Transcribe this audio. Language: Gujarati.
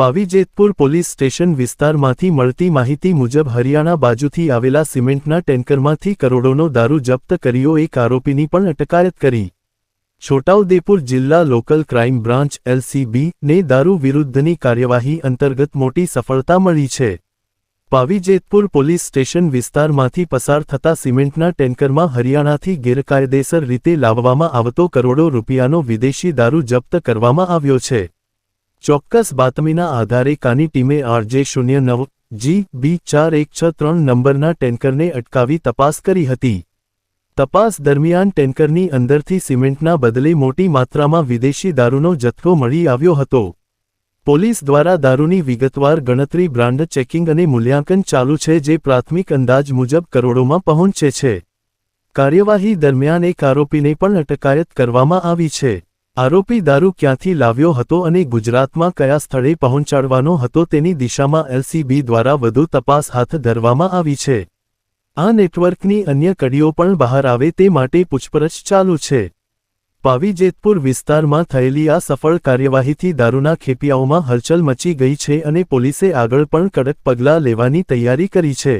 પાવીજેતપુર પોલીસ સ્ટેશન વિસ્તારમાંથી મળતી માહિતી મુજબ હરિયાણા બાજુથી આવેલા સિમેન્ટના ટેન્કરમાંથી કરોડોનો દારૂ જપ્ત કર્યો. એક આરોપીની પણ અટકાયત કરી. છોટાઉદેપુર જિલ્લા લોકલ ક્રાઇમ બ્રાન્ચ એલસીબી ને દારૂ વિરુદ્ધની કાર્યવાહી અંતર્ગત મોટી સફળતા મળી છે. પાવીજેતપુર પોલીસ સ્ટેશન વિસ્તારમાંથી પસાર થતા સિમેન્ટના ટેન્કરમાં હરિયાણાથી ગેરકાયદેસર રીતે લાવવામાં આવતો કરોડો રૂપિયાનો વિદેશી દારૂ જપ્ત કરવામાં આવ્યો છે. ચોક્કસ બાતમીના આધારે કાની ટીમે આરજે શૂન્ય નવ, જી, બી, ચાર, એક, છ, ત્રણ નંબરના ટેન્કરને અટકાવી તપાસ કરી હતી. તપાસ દરમિયાન ટેન્કરની અંદરથી સિમેન્ટના બદલે મોટી માત્રામાં વિદેશી દારૂનો જથ્થો મળી આવ્યો હતો. પોલીસ દ્વારા દારૂની વિગતવાર ગણતરી બ્રાન્ડ ચેકિંગ અને મૂલ્યાંકન ચાલુ છે જે પ્રાથમિક અંદાજ મુજબ કરોડોમાં પહોંચે છે. કાર્યવાહી દરમિયાન એક આરોપીને પણ અટકાયત કરવામાં આવી છે. આરોપી દારૂ ક્યાંથી લાવ્યો હતો અને ગુજરાતમાં કયા સ્થળે પહોંચાડવાનો હતો તેની દિશામાં એલસીબી દ્વારા વધુ તપાસ હાથ ધરવામાં આવી છે. આ નેટવર્કની અન્ય કડીઓ પણ બહાર આવે તે માટે પૂછપરછ ચાલુ છે. પાવીજેતપુર વિસ્તારમાં થયેલી આ સફળ કાર્યવાહીથી દારૂના ખેપિયાઓમાં હલચલ મચી ગઈ છે અને પોલીસે આગળ પણ કડક પગલાં લેવાની તૈયારી કરી છે.